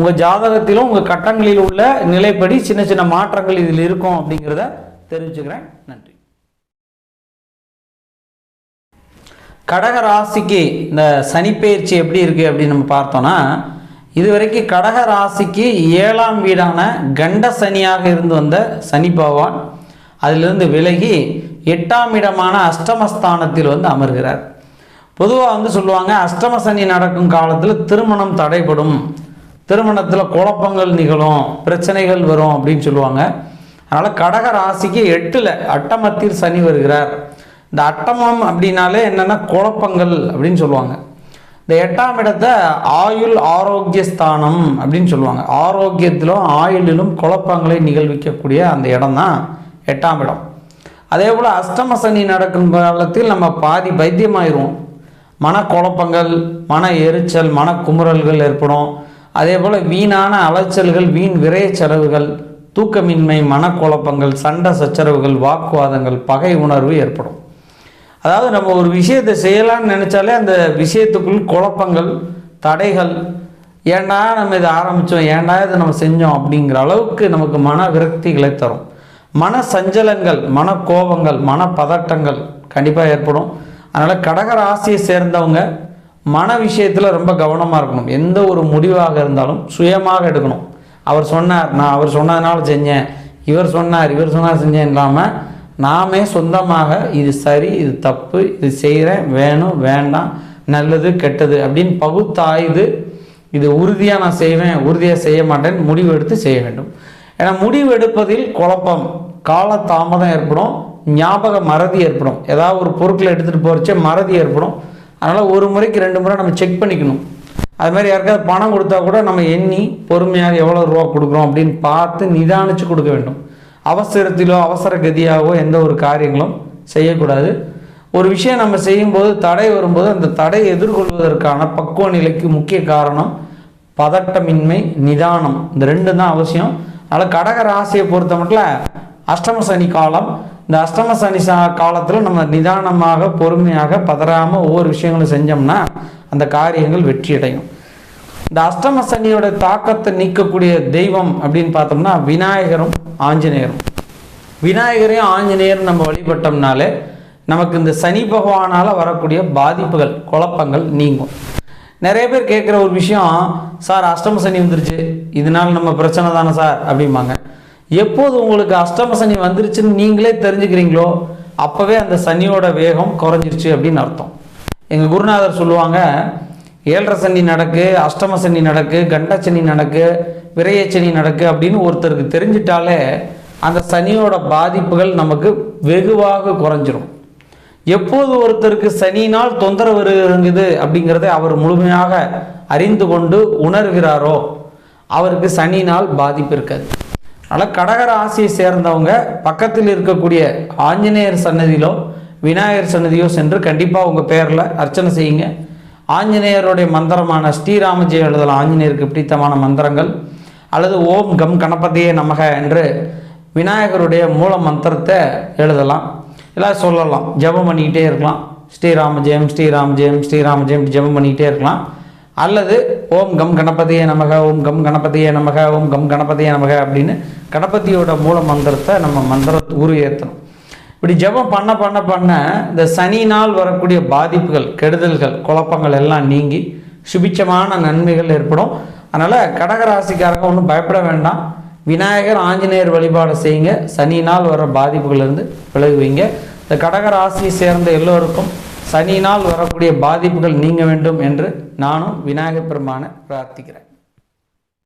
உங்கள் ஜாதகத்திலும் உங்கள் கட்டங்களில் உள்ள நிலைப்படி சின்ன சின்ன மாற்றங்கள் இதில் இருக்கும் அப்படிங்கிறத தெரிவிச்சுக்கிறேன் நன்றி. கடக ராசிக்கு இந்த சனிப்பெயர்ச்சி எப்படி இருக்குது அப்படின்னு நம்ம பார்த்தோன்னா இதுவரைக்கும் கடக ராசிக்கு ஏழாம் வீடான கண்ட சனியாக இருந்து வந்த சனி பகவான் அதிலிருந்து விலகி எட்டாம் இடமான அஷ்டமஸ்தானத்தில் வந்து அமர்கிறார். பொதுவாக வந்து சொல்லுவாங்க அஷ்டம சனி நடக்கும் காலத்தில் திருமணம் தடைபடும். திருமணத்தில் குழப்பங்கள் நிகழும் பிரச்சனைகள் வரும் அப்படின்னு சொல்லுவாங்க. அதனால் கடக ராசிக்கு எட்டில் அட்டமத்தில் சனி வருகிறார். இந்த அட்டமம் அப்படின்னாலே என்னென்னா குழப்பங்கள் அப்படின்னு சொல்லுவாங்க. இந்த எட்டாம் இடத்தை ஆயுள் ஆரோக்கிய ஸ்தானம் அப்படின்னு சொல்லுவாங்க. ஆரோக்கியத்திலும் ஆயுளிலும் குழப்பங்களை நிகழ்விக்கக்கூடிய அந்த இடம் தான் எட்டாம் இடம். அதே போல் அஷ்டம சனி நடக்கும் காலத்தில் நம்ம பாதி பைத்தியமாயிருவோம் மனக்குழப்பங்கள் மன எரிச்சல் மன குமுறல்கள் ஏற்படும். அதே போல் வீணான அலைச்சல்கள் வீண் விரைய செலவுகள் தூக்கமின்மை மனக்குழப்பங்கள் சண்டை சச்சரவுகள் வாக்குவாதங்கள் பகை உணர்வு ஏற்படும். அதாவது நம்ம ஒரு விஷயத்தை செய்யலாம்னு நினச்சாலே அந்த விஷயத்துக்குள் குழப்பங்கள் தடைகள் ஏன்டா நம்ம இதை ஆரம்பித்தோம் ஏண்டா இதை நம்ம செஞ்சோம் அப்படிங்கிற அளவுக்கு நமக்கு மன விரக்திகளை தரும். மன சஞ்சலங்கள் மன கோபங்கள் மன பதட்டங்கள் கண்டிப்பாக ஏற்படும். அதனால் கடகராசியை சேர்ந்தவங்க மன விஷயத்தில் ரொம்ப கவனமாக இருக்கணும். எந்த ஒரு முடிவாக இருந்தாலும் சுயமாக எடுக்கணும். அவர் சொன்னார் நான் அவர் சொன்னதுனால செஞ்சேன். இவர் சொன்னார் இவர் சொன்னார் செஞ்சேன் இல்லாமல் நாமே சொந்தமாக இது சரி இது தப்பு இது செய்கிறேன் வேணும் வேண்டாம் நல்லது கெட்டது அப்படின்னு பகுத்தாய்து இது உறுதியாக நான் செய்வேன் உறுதியாக செய்ய மாட்டேன் முடிவு எடுத்து செய்ய வேண்டும். ஏன்னா முடிவு எடுப்பதில் குழப்பம் கால தாமதம் ஏற்படும் ஞாபக மறதி ஏற்படும். ஏதாவது ஒரு பொருட்களை எடுத்துகிட்டு போகிறச்சே மறதி ஏற்படும். அதனால் ஒரு முறைக்கு ரெண்டு முறை நம்ம செக் பண்ணிக்கணும். அது மாதிரி யாருக்காவது பணம் கொடுத்தா கூட நம்ம எண்ணி பொறுமையாக எவ்வளோ ரூபா கொடுக்குறோம் அப்படின்னு பார்த்து நிதானித்து கொடுக்க வேண்டும். அவசரத்திலோ அவசர கதியாகவோ எந்த ஒரு காரியங்களும் செய்யக்கூடாது. ஒரு விஷயம் நம்ம செய்யும்போது தடை வரும்போது அந்த தடையை எதிர்கொள்வதற்கான பக்குவ நிலைக்கு முக்கிய காரணம் பதட்டமின்மை நிதானம். இந்த ரெண்டு தான் அவசியம். அதனால் கடக ராசியை பொறுத்த மட்டும் அஷ்டம சனி காலம். இந்த அஷ்டம சனி சா காலத்தில் நம்ம நிதானமாக பொறுமையாக பதறாமல் ஒவ்வொரு விஷயங்களும் செஞ்சோம்னா அந்த காரியங்கள் வெற்றி அடையும் இந்த அஷ்டம சனியோட தாக்கத்தை நீக்கக்கூடிய தெய்வம் அப்படின்னு பார்த்தோம்னா விநாயகரும் ஆஞ்சநேயரும். விநாயகரையும் ஆஞ்சநேயரும் நம்ம வழிபட்டோம்னாலே நமக்கு இந்த சனி பகவானால் வரக்கூடிய பாதிப்புகள் குழப்பங்கள் நீங்கும். நிறைய பேர் கேட்குற ஒரு விஷயம் சார் அஷ்டம சனி வந்துருச்சு. இதனால் நம்ம பிரச்சனை தானே சார்? அப்படிம்பாங்க. எப்போது உங்களுக்கு அஷ்டம சனி வந்துருச்சுன்னு நீங்களே தெரிஞ்சுக்கிறீங்களோ அப்போவே அந்த சனியோட வேகம் குறைஞ்சிருச்சு அப்படின்னு அர்த்தம். எங்கள் குருநாதர் சொல்லுவாங்க ஏழரை சனி நடக்கு அஷ்டம சனி நடக்கு கண்ட சனி நடக்கு விரைய சனி நடக்கு அப்படின்னு ஒருத்தருக்கு தெரிஞ்சிட்டாலே அந்த சனியோட பாதிப்புகள் நமக்கு வெகுவாக குறைஞ்சிரும். எப்போது ஒருத்தருக்கு சனினால் தொந்தரவு இருக்குது அப்படிங்கிறத அவர் முழுமையாக அறிந்து கொண்டு உணர்கிறாரோ அவருக்கு சனினால் பாதிப்பு இருக்காது. அதனால் கடகர ஆசியை சேர்ந்தவங்க பக்கத்தில் இருக்கக்கூடிய ஆஞ்சநேயர் சன்னதியிலோ விநாயகர் சன்னதியோ சென்று கண்டிப்பாக உங்கள் பேரில் அர்ச்சனை செய்யுங்க. ஆஞ்சநேயருடைய மந்திரமான ஸ்ரீராம ஜெயம் எழுதலாம் ஆஞ்சநேயருக்கு பிடித்தமான மந்திரங்கள் அல்லது ஓம் கம் கணபதியே நமக என்று விநாயகருடைய மூல மந்திரத்தை எழுதலாம். எல்லாம் சொல்லலாம் ஜெபம் பண்ணிக்கிட்டே இருக்கலாம். ஸ்ரீராம ஜெயம் ஸ்ரீராம ஜெயம் ஸ்ரீராம ஜெயம் ஜபம் ஜெபம் பண்ணிக்கிட்டே இருக்கலாம். அல்லது ஓம் கம் கணபதியே நமக ஓம் கம் கணபதியே நமக ஓம் கம் கணபதியே நமக அப்படின்னு கணபதியோட மூல மந்திரத்தை நம்ம மந்திரத்தை உரு ஏற்றணும் இப்படி ஜெபம் பண்ண பண்ண பண்ண இந்த சனினால் வரக்கூடிய பாதிப்புகள் கெடுதல்கள் குழப்பங்கள் எல்லாம் நீங்கி சுபிச்சமான நன்மைகள் ஏற்படும். அதனால் கடகராசிக்காரங்க ஒன்றும் பயப்பட வேண்டாம். விநாயகர் ஆஞ்சநேயர் வழிபாடு செய்யுங்க. சனினால் வர பாதிப்புகள்லேருந்து விலகுவீங்க. இந்த கடகராசியை சேர்ந்த எல்லோருக்கும் சனியினால் வரக்கூடிய பாதிப்புகள் நீங்க வேண்டும் என்று நானும் விநாயகர் பெருமானை பிரார்த்திக்கிறேன்.